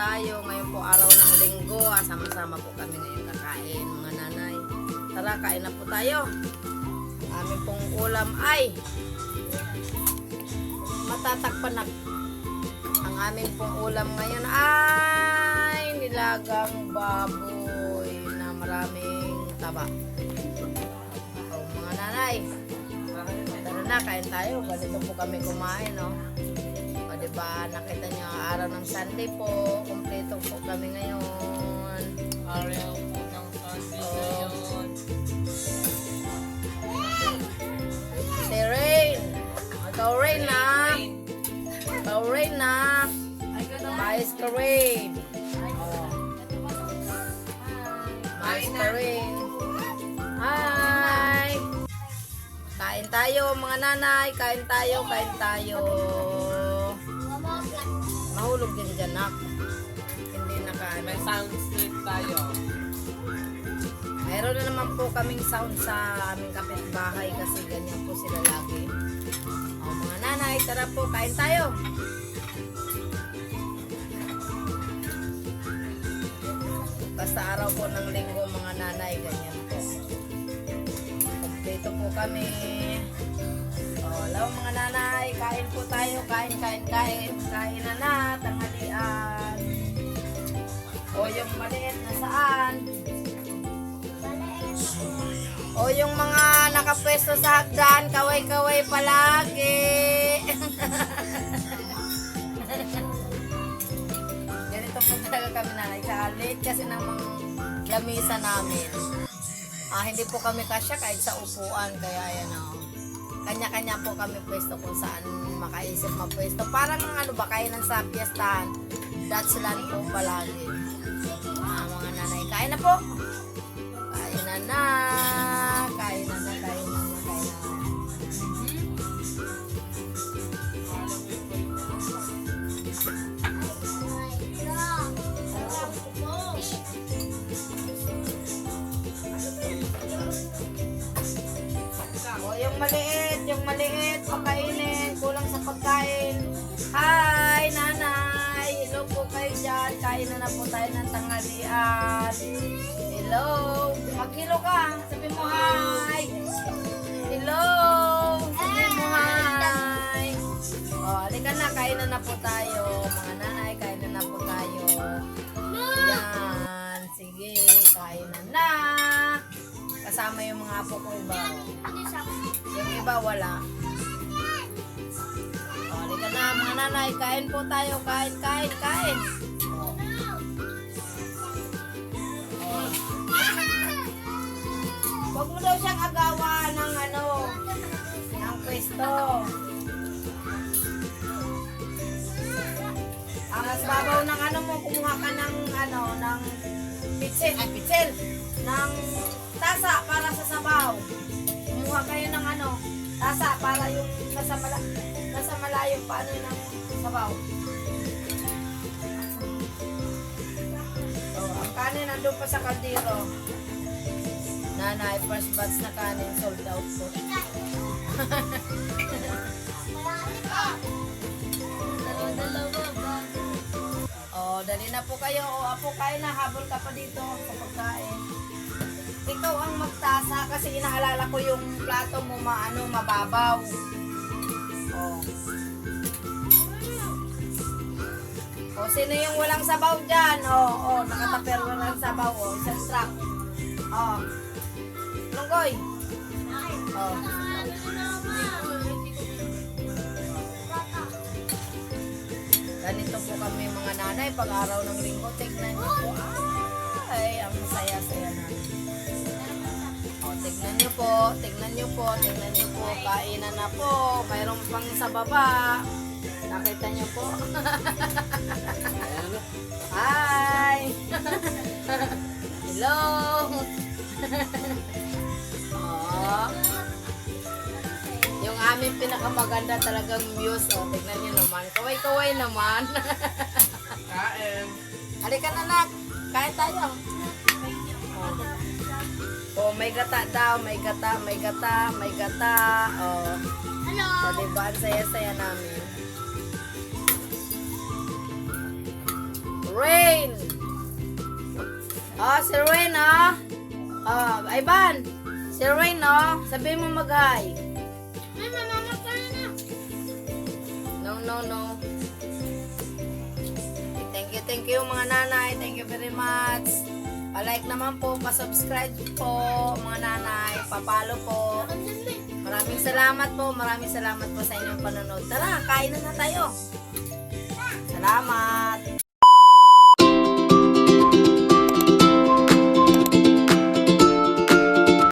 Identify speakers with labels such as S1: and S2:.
S1: tayo. Ngayon po araw ng linggo. Ah, Sama-sama po kami ngayon kakain, mga nanay. Tara, kain na po tayo. Amin pong ulam ay matatakpan. Ang amin pong ulam ngayon ay nilagang baboy na maraming taba. O, mga nanay, tara na, kain tayo. Ganito po kami kumain, no? O, diba, nakita niyo ang araw ng Sunday po. Kompleto po kami ngayon.
S2: Araw po ng Sunday
S1: Oo.
S2: ngayon.
S1: Si Rain. Ikaw, Rain, na. Ikaw, Rain, na. Mais ka, Rain. Oh. Mais ka, Rain. Hi! Kain tayo, mga nanay. Kain tayo, kain tayo. Mahulog din dyan, nak. Hindi nakaano.
S2: May sound sleep tayo.
S1: Mayroon na naman po kaming sound sa aming kapitbahay kasi ganyan po sila lagi. O mga nanay, tara po, kain tayo. Basta araw po ng linggo mga nanay, ganyan po. Kompleto po kami. O, hello mga nanay, kain po tayo, kain, kain, kain. Kain na na, yung mga nakapwesto sa hagdan, kaway-kaway palagi. Ganito po talaga kami nanay. Sa kasi ng mga lamisa namin. Ah, hindi po kami kasya kahit sa upuan. Kaya ayan o. Kanya-kanya po kami pwesto kung saan makaisip mapwesto. Parang ano ba, kainan sa piyestahan. Dutch land po palagi. Ah, mga nanay, kain na po. Kain na na. Yung maliit, yung maliit, pakainin, kulang sa pagkain. Hi, nanay! Hello po kayo dyan. Kain na po tayo ng tanghalian. Hello! Mag-hello ka. Sabi mo hi! Hello! Sabi mo hi! O, halika na. Kain na po tayo. Apo ko iba. Yung iba wala. O, halika na mga nanay. Kain po tayo. Kain, kain, kain. Huwag mo daw siyang agawa ng ano, ng pwesto. Ang mas babaw ng ano mo, kumuha ka ng ano, ng pitsil, ay pitsil, ng tasa para sa sabaw. Kumuha kayo ng ano, tasa para yung nasa, mala, nasa malayo pa ano ng sabaw. Oh, ang kanin nandun pa sa kaldero. Nanay, first batch na kanin, sold out po. Oh, dali na po kayo. O, apo, kain na. Habol ka pa dito sa pagkain. Kasi inaalala ko yung plato mo maano, mababaw. Oh. O, sino yung walang sabaw dyan? O, oh, oh, nakataper walang sabaw. O, isang truck. O. Lunggoy. O. Ganito po kami mga nanay pag araw ng linggo. Tignan niyo po. Ay, ang saya-saya na. Tignan niyo po. Tignan niyo po. Tignan niyo po. Kainan na po. Mayroon pang sa baba. Nakita niyo po. Hi! Hello! oh. Yung aming pinakamaganda talagang muse. O, tignan niyo naman. Kaway-kaway naman.
S2: Kain.
S1: Halika na, nak. Kain tayo. Oh, may gata daw, may gata, may gata, may gata. Oh.
S3: Hello.
S1: So, diba, ang saya-saya namin. Rain. Oh, si Rain, oh. Oh, Ivan. Si Rain, oh. Sabihin mo mag-hi.
S3: Ay, mamamatay na.
S1: No, no, no. Thank you, thank you mga nanay. Thank you very much. Pa-like naman po, pa-subscribe po mga nanay. Pa-follow po. Maraming salamat po. Maraming salamat po sa inyong panonood. Tara, kain na na tayo. Salamat.